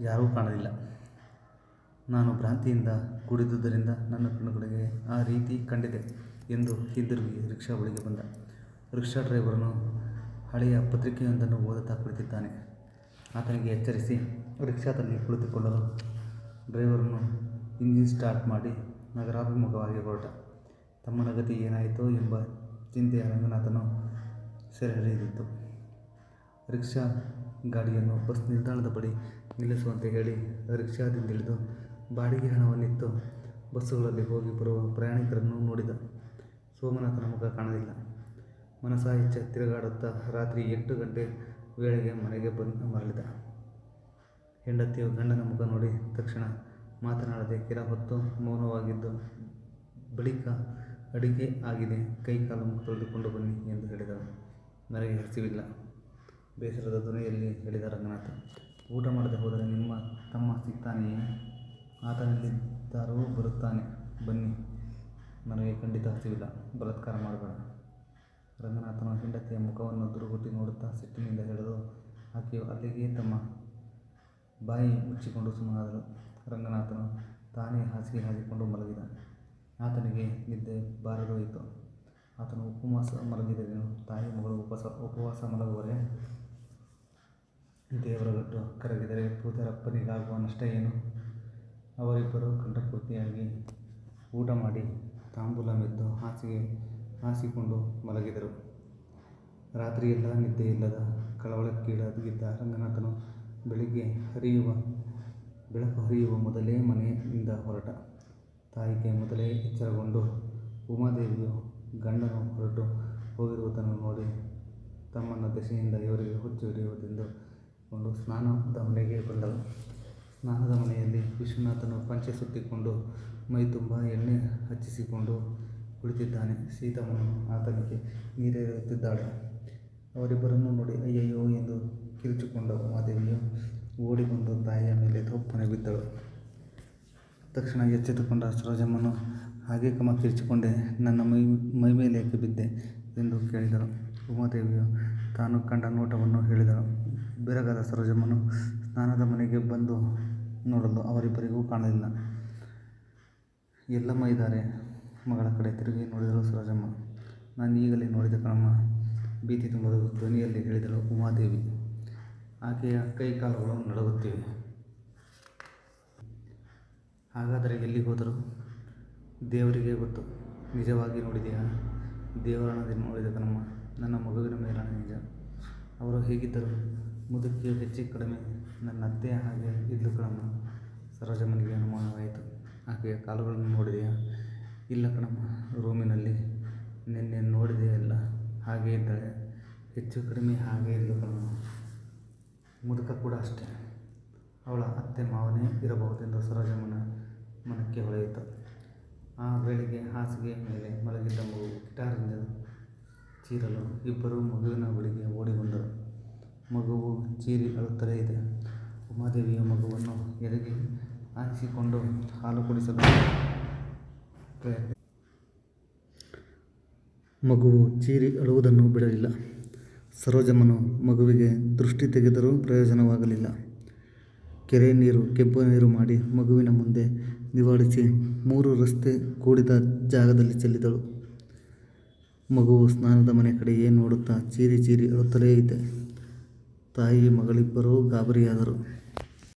ಯಾರೂ ಕಾಣಲಿಲ್ಲ ನಾನು ಭ್ರಾಂತಿಯಿಂದ ಕೂಡಿದ್ದುದರಿಂದ ನನ್ನ ಕಣ್ಣುಗಳಿಗೆ ಆ ರೀತಿ ಕಂಡಿದೆ ಎಂದು ಹಿಂದಿರುಗಿ ರಿಕ್ಷಾ ಬಳಿಗೆ ಬಂದ. ರಿಕ್ಷಾ ಡ್ರೈವರನು ಹಳೆಯ ಪತ್ರಿಕೆಯೊಂದನ್ನು ಓದುತ್ತಾ ಕುಳಿತಿದ್ದಾನೆ. ಆತನಿಗೆ ಎಚ್ಚರಿಸಿ ರಿಕ್ಷಾದಲ್ಲಿ ಕುಳಿತುಕೊಳ್ಳಲು ಡ್ರೈವರನ್ನು ಇಂಜಿನ್ ಸ್ಟಾರ್ಟ್ ಮಾಡಿ ನಗರಾಭಿಮುಖವಾಗಿ ಹೊರಟ. ತಮ್ಮನ ಗತಿ ಏನಾಯಿತೋ ಎಂಬ ಚಿಂತೆ ಸೆರೆ ಸೆರೆಹಿಡಿದಿತ್ತು. ರಿಕ್ಷಾ ಗಾಡಿಯನ್ನು ಬಸ್ ನಿಲ್ದಾಣದ ಬಳಿ ನಿಲ್ಲಿಸುವಂತೆ ಹೇಳಿ ರಿಕ್ಷಾದಿಂದಿಳಿದು ಬಾಡಿಗೆ ಹಣವನ್ನಿತ್ತು ಬಸ್ಸುಗಳಲ್ಲಿ ಹೋಗಿ ಬರುವ ಪ್ರಯಾಣಿಕರನ್ನು ನೋಡಿದ. ಸೋಮನಾಥನ ಮುಖ ಕಾಣಲಿಲ್ಲ. ಮನಸಾಯಿಚ್ಛೆ ತಿರುಗಾಡುತ್ತಾ ರಾತ್ರಿ ಎಂಟು ಗಂಟೆ ವೇಳೆಗೆ ಮನೆಗೆ ಬಂದು ಮರಳಿದ. ಹೆಂಡತಿಯು ಗಂಡನ ಮುಖ ನೋಡಿ ತಕ್ಷಣ ಮಾತನಾಡದೆ ಕೆಲ ಹೊತ್ತು ಮೌನವಾಗಿದ್ದು ಬಳಿಕ ಅಡಿಗೆ ಆಗಿದೆ, ಕೈ ಕಾಲು ತೊಳೆದುಕೊಂಡು ಬನ್ನಿ ಎಂದು ಹೇಳಿದಳು. ನನಗೆ ಹಸಿವಿಲ್ಲ ಬೇಸರದ ಧ್ವನಿಯಲ್ಲಿ ಹೇಳಿದ ರಂಗನಾಥ. ಊಟ ಮಾಡದೆ ಹೋದರೆ ನಿಮ್ಮ ತಮ್ಮ ಸಿಗ್ತಾನೆಯೇ? ಆತನಲ್ಲಿದ್ದಾರೂ ಬರುತ್ತಾನೆ ಬನ್ನಿ. ನನಗೆ ಖಂಡಿತ ಹಸಿವಿಲ್ಲ, ಬಲತ್ಕಾರ ಮಾಡಬೇಡ. ರಂಗನಾಥನ ಹೆಂಡತಿಯ ಮುಖವನ್ನು ದುರುಗುಟ್ಟಿ ನೋಡುತ್ತಾ ಸಿಟ್ಟಿನಿಂದ ಹೇಳಲು ಆಕೆಯು ಅಲ್ಲಿಗೆ ತಮ್ಮ ಬಾಯಿ ಮುಚ್ಚಿಕೊಂಡು ಸುಮ್ಮನಾದಳು. ರಂಗನಾಥನು ತಾನೇ ಹಾಸಿಗೆ ಹಾಕಿಕೊಂಡು ಮಲಗಿದ. ಆತನಿಗೆ ನಿದ್ದೆ ಬಾರದೋಯಿತು. ಆತನು ಉಪವಾಸ ಮಲಗಿದರೇನು ತಾಯಿ ಮಗಳು ಉಪವಾಸ ಮಲಗುವರೇ? ದೇವರ ಬಿಟ್ಟು ಕರಗಿದರೆ ಭೂತರಪ್ಪನಿಗಾಗುವ ನಷ್ಟ ಏನು? ಅವರಿಬ್ಬರು ಕಂಠಪೂರ್ತಿಯಾಗಿ ಊಟ ಮಾಡಿ ತಾಂಬೂಲ ಮೆದ್ದು ಹಾಸಿಗೆ ಹಾಸಿಕೊಂಡು ಮಲಗಿದರು. ರಾತ್ರಿಯೆಲ್ಲ ನಿದ್ದೆಯಿಲ್ಲದ ಕಳವಳಕ್ಕೀಡಾಗಿದ್ದ ರಂಗನಾಥನು ಬೆಳಿಗ್ಗೆ ಹರಿಯುವ, ಬೆಳಕು ಹರಿಯುವ ಮೊದಲೇ ಮನೆಯಿಂದ ಹೊರಟ. ತಾಯಿಗೆ ಮೊದಲೇ ಎಚ್ಚರಗೊಂಡು ಉಮಾದೇವಿಯು ಗಂಡನು ಹೊರಟು ಹೋಗಿರುವುದನ್ನು ನೋಡಿ ತಮ್ಮನ್ನು ದೆಸೆಯಿಂದ ಇವರಿಗೆ ಹುಚ್ಚು ಹಿಡಿಯುವುದೆಂದುಕೊಂಡು ಸ್ನಾನದ ಮನೆಗೆ ಬಂದಳು. ಸ್ನಾನದ ಮನೆಯಲ್ಲಿ ವಿಶ್ವನಾಥನು ಪಂಚೆ ಸುತ್ತಿಕೊಂಡು ಮೈ ತುಂಬ ಎಣ್ಣೆ ಹಚ್ಚಿಸಿಕೊಂಡು ಕುಳಿತಿದ್ದಾನೆ. ಸೀತಮ್ಮನು ಆತನಿಗೆ ನೀರೆರೆಯುತ್ತಿದ್ದಾಳೆ. ಅವರಿಬ್ಬರನ್ನು ನೋಡಿ, ಅಯ್ಯಯ್ಯೋ ಎಂದು ಕಿರುಚಿಕೊಂಡ ಮಾದೇವಿಯು ಓಡಿ ಬಂದು ತಾಯಿಯ ಮೇಲೆ ತಪ್ಪನೆ ಬಿದ್ದಳು. ತಕ್ಷಣ ಎಚ್ಚೆತ್ತುಕೊಂಡ ಸರೋಜಮ್ಮನು ಹಾಗೆ ಕಮ ಕಿರಿಚಿಕೊಂಡೆ ನನ್ನ ಮೈ ಮೈಮೇಲೆ ಬಿದ್ದೆ? ಎಂದು ಕೇಳಿದಳು. ಉಮಾದೇವಿಯು ತಾನು ಕಂಡ ನೋಟವನ್ನು ಹೇಳಿದಳು. ಬೆರಗಾದ ಸರೋಜಮ್ಮನು ಸ್ನಾನದ ಮನೆಗೆ ಬಂದು ನೋಡಲು ಅವರಿಬ್ಬರಿಗೂ ಕಾಣಲಿಲ್ಲ. ಎಲ್ಲಮ್ಮ ಇದ್ದಾರೆ? ಮಗಳ ಕಡೆ ತಿರುಗಿ ನೋಡಿದಳು ಸರೋಜಮ್ಮ. ಈಗಲೇ ನೋಡಿದ ಕಣಮ್ಮ ಭೀತಿ ತುಂಬಲು ಧ್ವನಿಯಲ್ಲಿ ಹೇಳಿದಳು ಉಮಾದೇವಿ. ಆಕೆಯ ಕೈ ಕಾಲುಗಳು ನಡುಗುತ್ತಿವೆ. ಹಾಗಾದರೆ ಎಲ್ಲಿಗೋದರು? ದೇವರಿಗೆ ಗೊತ್ತು. ನಿಜವಾಗಿ ನೋಡಿದೆಯಾ? "ದೇವರನ್ನ ನೋಡಿದೆ ಕಣಮ್ಮ. ನನ್ನ ಮಗುವಿನ ಮೇಲಾಣೆ ನಿಜ. ಅವರು ಹೇಗಿದ್ದರು? ಮುದುಕಿಯು ಹೆಚ್ಚು ಕಡಿಮೆ ನನ್ನ ಅತ್ತೆಯ ಹಾಗೆ ಇದ್ದು ಕಣಮ್ಮ. ಸರೋಜಮ್ಮನಿಗೆ ಅನುಮಾನವಾಯಿತು. ಆಕೆಯ ಕಾಲುಗಳನ್ನು ನೋಡಿದೆಯಾ? ಇಲ್ಲ ಕಣಮ್ಮ. ರೂಮಿನಲ್ಲಿ ನಿನ್ನೆ ನೋಡಿದೆಯಲ್ಲ ಹಾಗೆ ಇದ್ದಾಳೆ. ಹೆಚ್ಚು ಕಡಿಮೆ ಹಾಗೆ ಇದ್ಲು ಕಣಮ್ಮ. ಮುದುಕ ಕೂಡ ಅಷ್ಟೇ. ಅವಳ ಅತ್ತೆ ಮಾವನೇ ಇರಬಹುದೆಂದು ಸರೋಜಮ್ಮನ ಮನಕ್ಕೆ ಹೊಳೆಯಿತು. ಆ ವೇಳೆಗೆ ಹಾಸಿಗೆ ಮೇಲೆ ಮಲಗಿದ್ದ ಮಗು ಗಿಟಾರದಿಂದ ಚೀರಲು ಇಬ್ಬರೂ ಮಗುವಿನ ಬಳಿಗೆ ಓಡಿ ಬಂದರು. ಮಗುವು ಚೀರಿ ಅಳುತ್ತಲೇ ಇದೆ. ಉಮಾದೇವಿಯ ಮಗುವನ್ನು ಎದೆಗೆ ಹಾಕಿಸಿಕೊಂಡು ಹಾಲು ಕುಡಿಸಲು ಪ್ರಯತ್ನ ಮಗುವು ಚೀರಿ ಅಳುವುದನ್ನು ಬಿಡಲಿಲ್ಲ. ಸರೋಜಮ್ಮನು ಮಗುವಿಗೆ ದೃಷ್ಟಿ ತೆಗೆದರೂ ಪ್ರಯೋಜನವಾಗಲಿಲ್ಲ. ಕೆರೆ ನೀರು, ಕೆಂಪು ನೀರು ಮಾಡಿ ಮಗುವಿನ ಮುಂದೆ ನಿವಾಳಿಸಿ ಮೂರು ರಸ್ತೆ ಕೂಡಿದ ಜಾಗದಲ್ಲಿ ಚೆಲ್ಲಿದಳು. ಮಗುವು ಸ್ನಾನದ ಮನೆ ಕಡೆಯೇ ನೋಡುತ್ತಾ ಚೀರಿ ಚೀರಿ ಅಳುತ್ತಲೇ ಇದೆ. ತಾಯಿ ಮಗಳಿಬ್ಬರೂ ಗಾಬರಿಯಾದರು.